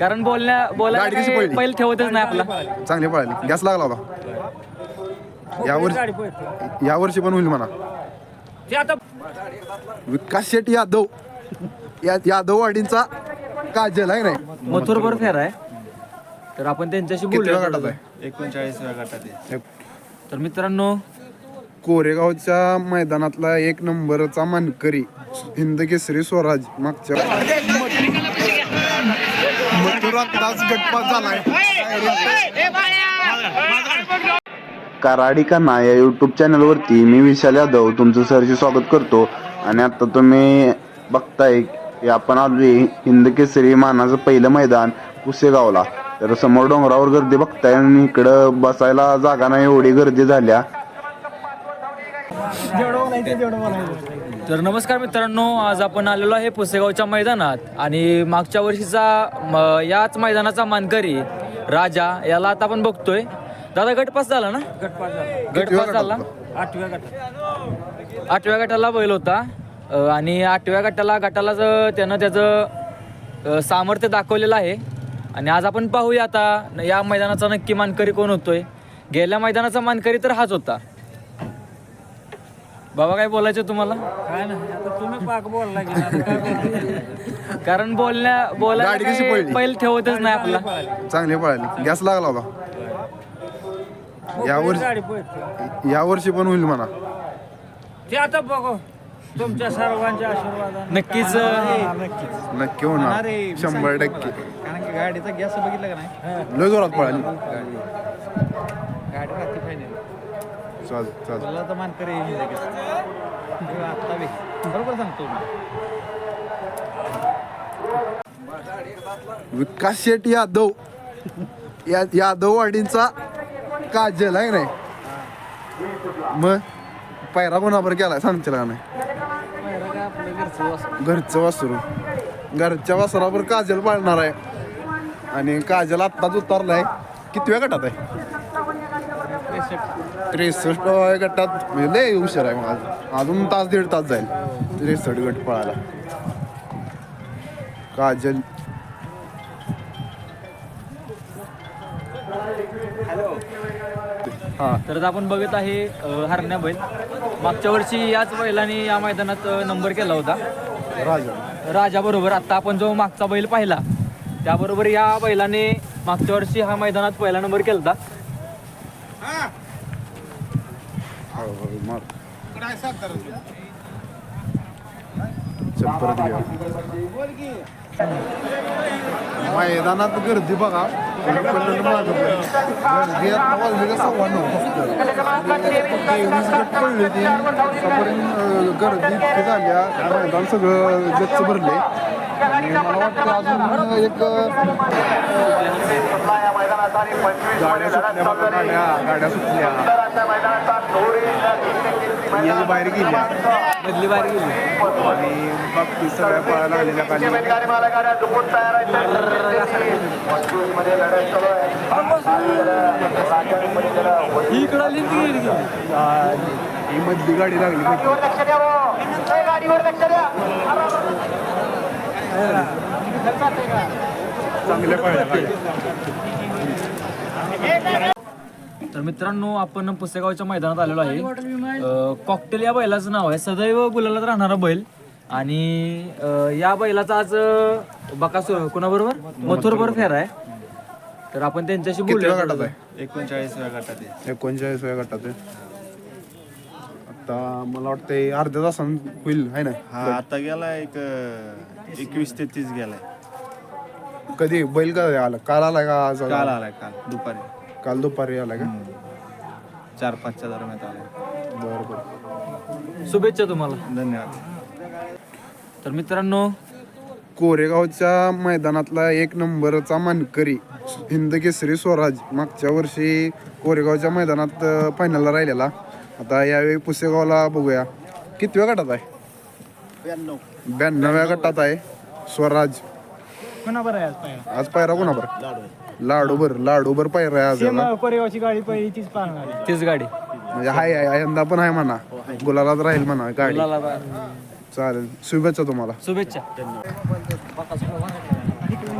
कारण बोलण्या गाडी बोलायला कशी काही पळली? बैल ठेवतच नाही आपला. चांगली पळाली. गॅस लागला होता. यावर यावर्षी पण होईल म्हणा. ते आता विकास शेट यादव या यादव वाडींचा काजल आहे नाही? मथुरभर फेर आहे. तर आपण त्यांच्याशी किती वेळ बोलूया गटात आहे? एकोणचाळीसव्या गटात आहे. तर मित्रांनो कोरेगावच्या मैदानातला एक नंबरचा मानकरी हिंद केसरी स्वराज मागच्या मथुरातलाच गटपात झालाय कराडिका ना या यूट्यूब चॅनलवरती मी विशाल यादव तुमचं सरशी स्वागत करतो. आणि आता तुम्ही बघताय की आपण आलोय हिंद केसरी मानाचं पहिलं मैदान पुसेगावला तर समोर डोंगरावर गर्दी बघताय आणि इकडं बसायला जागा नाही एवढी गर्दी झाल्या. तर नमस्कार मित्रांनो आज आपण आलेलो आहे पुसेगावच्या मैदानात आणि मागच्या वर्षीचा म- याच मैदानाचा मानकरी राजा याला आता आपण बघतोय. दादा गटपास झाला ना? गटपास झाला. आठव्या गटात. आठव्या गटाला बैल होता. अ, आणि आठव्या गटाला गटाला ज- त्यानं त्याचं अ, सामर्थ्य दाखवलेलं आहे. आणि आज आपण पाहूया आता या मैदानाचा नक्की मानकरी कोण होतोय? गेल्या मैदानाचा मानकरी तर हाच होता. बाबा काय बोलायचं तुम्हाला? काय नाही आता तुम्ही पाक बोलला की आता काय बोलू? कारण बोलण्या गाडी कशी बोलायला पळली? बैल ठेवतच नाही आपला. चांगली पळाली. गॅस लागला होता. यावर्षी गाडी पळते. यावर्षी पण होईल म्हणा. ते आता बघू. तुमच्या सर्वांच्या आशीर्वादाने. नक्कीच हा, नक्कीच. नक्की होणार. शंभर टक्के. कारण की गाडीचा गॅस बघितला का नाही? लय जोरात पळाली. गाडी. राहते फायनल चाल चाल. तुला तर मानकरी येईल लगेच. हे आता बे. बरोबर सांगतो मी. विकास शेट यादव. या यादव वाडींचा काजल आहे नाही? मग पायरा कोणाबर केलाय? सांगतील का नाही घरचं वासरू. घरच्या वासरावर काजल पाळणार आहे. आणि काजल आत्ताच उतरलाय. किती वेळ गटात आहे? त्रेसष्ट गटात लय हुशार आहे मग अजून. तास दीड तास जाईल. त्रेसष्ट गट पळायला. काजल. हा. तर आपण बघत आहे हरण्या बैल. मागच्या वर्षी याच बैलाने या मैदानात नंबर केला होता. राजा. राजा बरोबर. आता आपण जो मागचा बैल पाहिला त्याबरोबर या बैलाने मागच्या वर्षी हा मैदानात पहिला नंबर केला होता मार. परत. मैदानात गर्दी बघा. गर्दी झाल्या मैदान सगळं गच्च भरले आणि मला वाटतं अजून एक गाड्या सुटल्या बघा गाड्या गाड्या सुटल्या एक बाहेर गेल्या मधली बाहेर गेली आणि बाकी सगळ्या पळायला लागलेल्या खाली इकडं ती गेली ही मधली गाडी लागली पाहिजे. चांगल्या. तर मित्रांनो आपण पुसेगावच्या मैदानात आलेलो आहे. कॉकटेल या बैलाचं नाव आहे. सदैव गुलालात राहणारा बैल. आणि या बैलाचा आज बकासूर कोणाबरोबर? मथुरबरोबर फेर आहे. तर आपण त्यांच्याशी किती वेळ गटात एकोणचाळीस वेळा गटात आहे. आता मला वाटतं अर्ध्या तासान होईल आहे ना? हा आता गेला एक एकवीस ते तीस गेलाय कधी? बैल कधी आला. काल आलाय का आज? काल आलाय काल. दुपारी. काल दुपारी आलाय का? चार पाचच्या दरम्यान आलाय बरं बरं. शुभेच्छा तुम्हाला. धन्यवाद. तर मित्रांनो कोरेगावच्या मैदानातला एक नंबरचा मानकरी हिंद केसरी स्वराज मागच्या वर्षी कोरेगावच्या मैदानात फायनलला राहिलेला. आता यावेळी पुसेगावला बघूया. किती वेळ गटात आहे? ब्याण्णव्या गटात आहे. स्वराज. कोणाबर आहे आज पहिला आज पायरा कोणाबर लाडूबर लाडूबर पायरा आहे आज याला. कोरेगावची गाडी पहिली तीच पाहणार तीच गाडी. म्हणजे हाय हाय यंदा पण आहे म्हणा. गुलालात राहील म्हणा गाडी. गुलाला- चालेल. शुभेच्छा तुम्हाला. शुभेच्छा. इकडे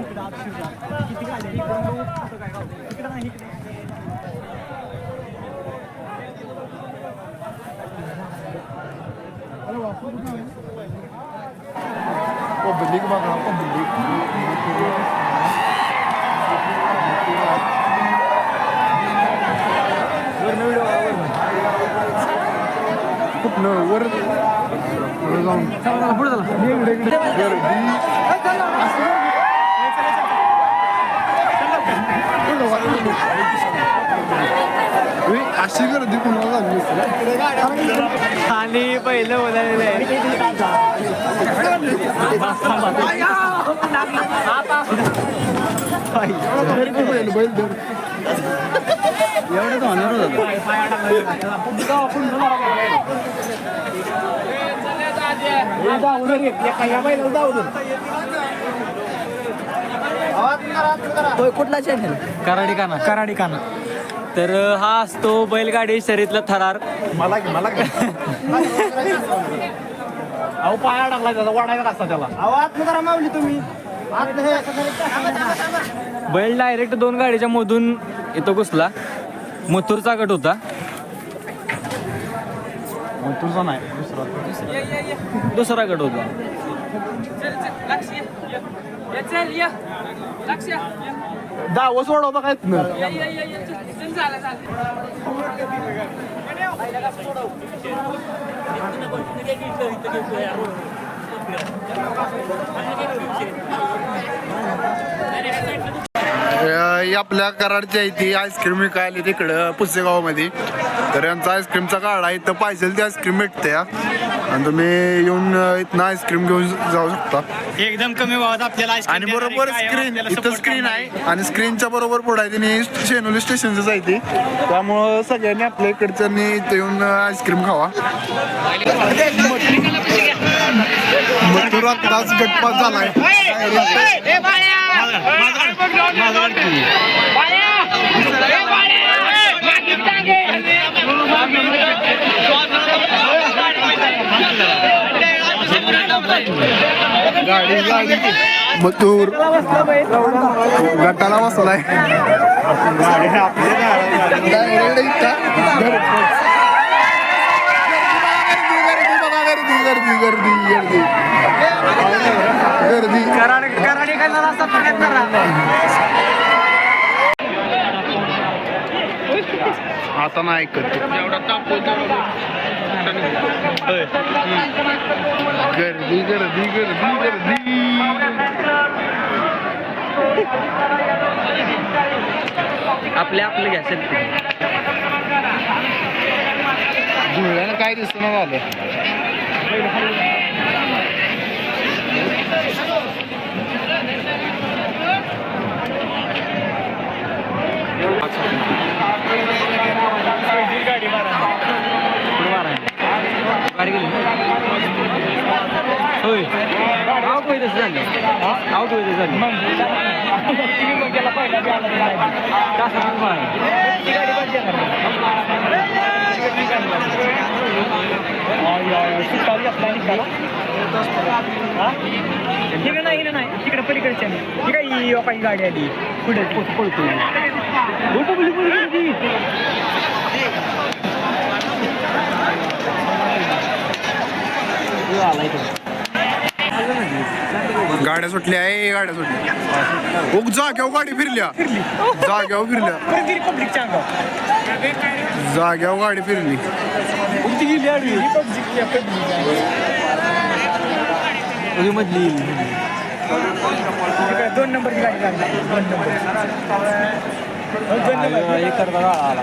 इकडे Oh beli gue bakal beli. No, what अशी गर्दी कुणाला झाली? आणि पहिलं बोलायला होणार होतं कुठला चॅनल कराडी काना कराडी काना तर हा असतो बैलगाडी शर्यतला थरार. मला मला अहो पाया टाकला त्याचा वाढायचा कसा त्याला. आवाज करा मावली तुम्ही. बैल डायरेक्ट दोन गाडीच्या मधून इथं घुसला. मथुरचा गट होता. तुझा नाही दुसरा. दुसरा गट होता. दाव सोडव बघा अं, ही आपल्या कराडची आहे ती आईस्क्रीम विकायला तिकडं पुसेगावमध्ये. तर यांचा आईस्क्रीमचा काढा इथं पाहिजे ती आईस्क्रीम भेटते हा. आणि तुम्ही येऊन इथनं आईस्क्रीम घेऊन जाऊ शकता. एकदम कमी भावात आपल्याला आणि बरोबर स्क्रीन इथं स्क्रीन आहे. आणि स्क्रीनच्या बरोबर पुढे आहे तिने शेनोली स्टेशनच आहे ती. त्यामुळं सगळ्यांनी आपल्या इकडच्यांनी इथं येऊन आईस्क्रीम खावा. मथुर आत्ताच गटपात झालाय. गाडी गटाला बसलाय. Direct गर्दी गर्दी गर्दी गर्दी गर्दी गर्दी गर्दी गर्दी कराडी कराडी खायला रस्ता पडत आता नाही ऐकत. गर्दी गर्दी गर्दी गर्दी. आपलं घ्या सेल्फी धुळ्यानं काय दिसणं झालं गाडी होय आऊट होईल तसं झालं आऊट होईल तसं झालं तासातून बाहेर. तिकडे नाही नाही तिकडे पलीकडच्या ही काय ही काही गाडी आली पुढे पळतो गाड्या सुटल्या आहे गाड्या सुटल्या. उग जाग्यावर गाडी फिरल्या. जाग्यावर फिरल्या जाग्यावर गाडी फिरली मधली दोन नंबरची गाडी नंबर दोन नंबर एक करता आला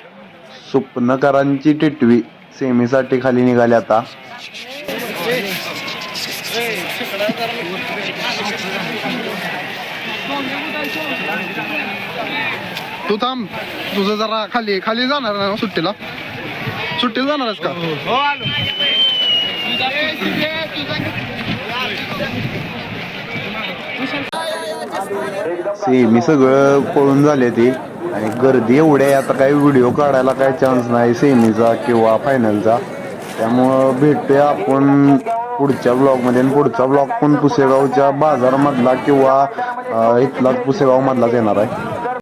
स्वप्नकरांची टिटवी सेमीसाठी खाली निघाली आता. तू थांब. तुझं जरा खाली खाली जाणार ना सुट्टीला? सुट्टीला जाणार आहेस का? सेमी सगळं पळून झाले ते. आणि गर्दी एवढी आहे आता काही व्हिडिओ काढायला काही चान्स नाही सेमीचा किंवा फायनलचा त्यामुळं भेटूया आपण पुढच्या ब्लॉगमध्ये आणि पुढचा ब्लॉग पण पुसेगावच्या बाजारामधला किंवा इथलाच पुसेगावमधलाच येणार आहे.